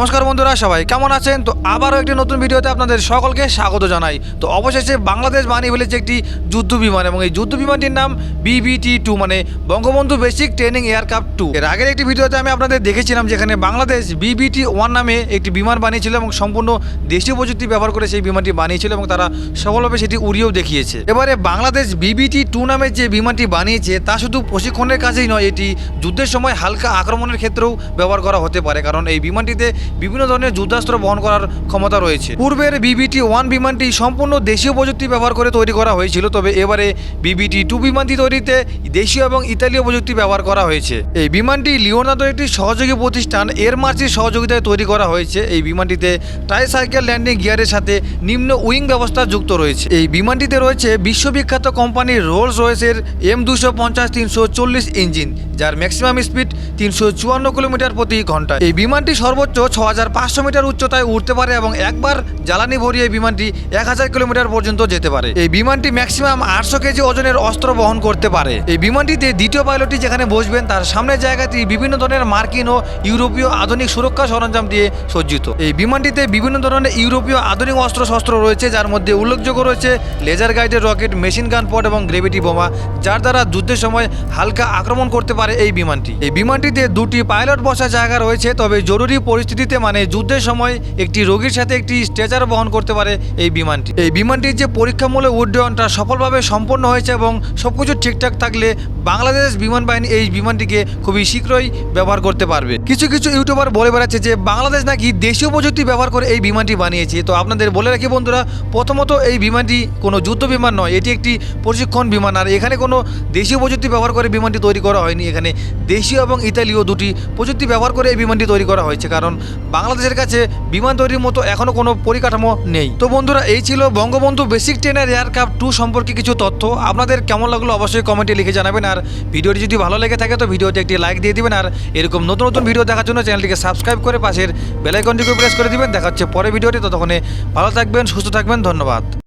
নমস্কার বন্ধুরা, সবাই কেমন আছেন? তো আবারও একটি নতুন ভিডিওতে আপনাদের সকলকে স্বাগত জানাই। তো অবশেষে বাংলাদেশ বানিয়ে ফেলেছে একটি যুদ্ধ বিমান এবং এই যুদ্ধ বিমানটির নাম বিবিটি টু মানে Bangabandhu basic training aircraft two এর আগের একটি ভিডিওতে আমি আপনাদের দেখেছিলাম যেখানে বাংলাদেশ বিবিটি ওয়ান নামে একটি বিমান বানিয়েছিল এবং সম্পূর্ণ দেশীয় প্রযুক্তি ব্যবহার করে সেই বিমানটি বানিয়েছিল এবং তারা সফলভাবে সেটি উড়িয়েও দেখিয়েছে। এবারে বাংলাদেশ বিবিটি টু নামে যে বিমানটি বানিয়েছে, তা শুধু প্রশিক্ষণের কাজেই নয়, এটি যুদ্ধের সময় হালকা আক্রমণের ক্ষেত্রেও ব্যবহার করা হতে পারে। কারণ এই বিমানটিতে বিভিন্ন ধরনের যুদ্ধাস্ত্র বহন করার ক্ষমতা রয়েছে। পূর্বের বিবিটি ওয়ান বিমানটি সম্পূর্ণ দেশীয় প্রযুক্তি ব্যবহার করে তৈরি করা হয়েছিল, তবে এবারে বিবিটি টু বিমানটি তৈরিতে দেশীয় এবং ইতালীয় প্রযুক্তি ব্যবহার করা হয়েছে। এই বিমানটি লিওনার্দো একটি সহযোগী প্রতিষ্ঠান, এর মার্চির সহযোগিতায় তৈরি করা হয়েছে। এই বিমানটিতে ট্রাইসাইকেল ল্যান্ডিং গিয়ারের সাথে নিম্ন উইং ব্যবস্থা যুক্ত রয়েছে। এই বিমানটিতে রয়েছে বিশ্ববিখ্যাত কোম্পানি রোলস রয়েসের এম দুশো পঞ্চাশ তিনশো চল্লিশ ইঞ্জিন, যার ম্যাক্সিমাম স্পিড তিনশো চুয়ান্ন কিলোমিটার প্রতি ঘণ্টা এই বিমানটি সর্বোচ্চ ছ মিটার উচ্চতায় উঠতে পারে এবং একবার জ্বালানি ভরিয়ে বিমানটি এক হাজার কিলোমিটার পর্যন্ত যেতে পারে। এই বিমানটি ম্যাক্সিমাম আটশো কেজি ওজনের অস্ত্র বহন করতে পারে। এই বিমানটিতে দ্বিতীয় পাইলটটি যেখানে বসবেন, তার সামনের জায়গাটি বিভিন্ন ধরনের মার্কিন ও ইউরোপীয় আধুনিক সুরক্ষা সরঞ্জাম দিয়ে সজ্জিত। এই বিমানটিতে বিভিন্ন ধরনের ইউরোপীয় আধুনিক অস্ত্র শস্ত্র রয়েছে, যার মধ্যে উল্লেখযোগ্য রয়েছে laser guided rocket, machine gun পড এবং গ্রেভিটি বোমা, যার দ্বারা যুদ্ধের সময় হালকা আক্রমণ করতে পারে এই বিমানটি। এই বিমানটিতে দুটি পাইলট বসার জায়গা রয়েছে, তবে জরুরি পরিস্থিতিতে মানে যুদ্ধের সময় একটি রোগীর সাথে একটি স্ট্রেচার বহন করতে পারে এই বিমানটি। এই বিমানটির যে পরীক্ষামূলক উড্ডয়নটা সফলভাবে সম্পন্ন হয়েছে এবং সবকিছু ঠিকঠাক থাকলে বাংলাদেশ বিমান বাহিনী এই বিমানটিকে খুবই শীঘ্রই ব্যবহার করতে পারবে। কিছু কিছু ইউটিউবার বলে বেড়াচ্ছে যে বাংলাদেশ নাকি দেশীয় প্রযুক্তি ব্যবহার করে এই বিমানটি বানিয়েছে। তো আপনাদের বলে রাখি বন্ধুরা, প্রথমত এই বিমানটি কোনো যুদ্ধ বিমান নয়, এটি একটি প্রশিক্ষণ বিমান। আর এখানে কোনো দেশীয় প্রযুক্তি ব্যবহার করে বিমানটি তৈরি করা হয়নি। এখানে দেশীয় এবং ইতালীয় দুটি প্রযুক্তি ব্যবহার করে এই বিমানটি তৈরি করা হয়েছে। কারণ বাংলাদেশের কাছে বিমান তৈরির মতো এখনও কোনো পরিকাঠামো নেই। তো বন্ধুরা, এই ছিল বঙ্গবন্ধু বেসিক ট্রেনের এয়ারক্রাফট টু সম্পর্কে কিছু তথ্য। আপনাদের কেমন লাগল অবশ্যই কমেন্টে লিখে জানাবেন। আর ভিডিওটি যদি ভালো লেগে থাকে, তো ভিডিওতে একটি লাইক দিয়ে দিবেন। আর এরকম নতুন নতুন ভিডিও দেখার জন্য চ্যানেলটিকে সাবস্ক্রাইব করে পাশের বেলাইকনটিকে প্রেস করে দিবেন। দেখা হচ্ছে পরে ভিডিওটি ততক্ষণে ভালো থাকবেন, সুস্থ থাকবেন। ধন্যবাদ।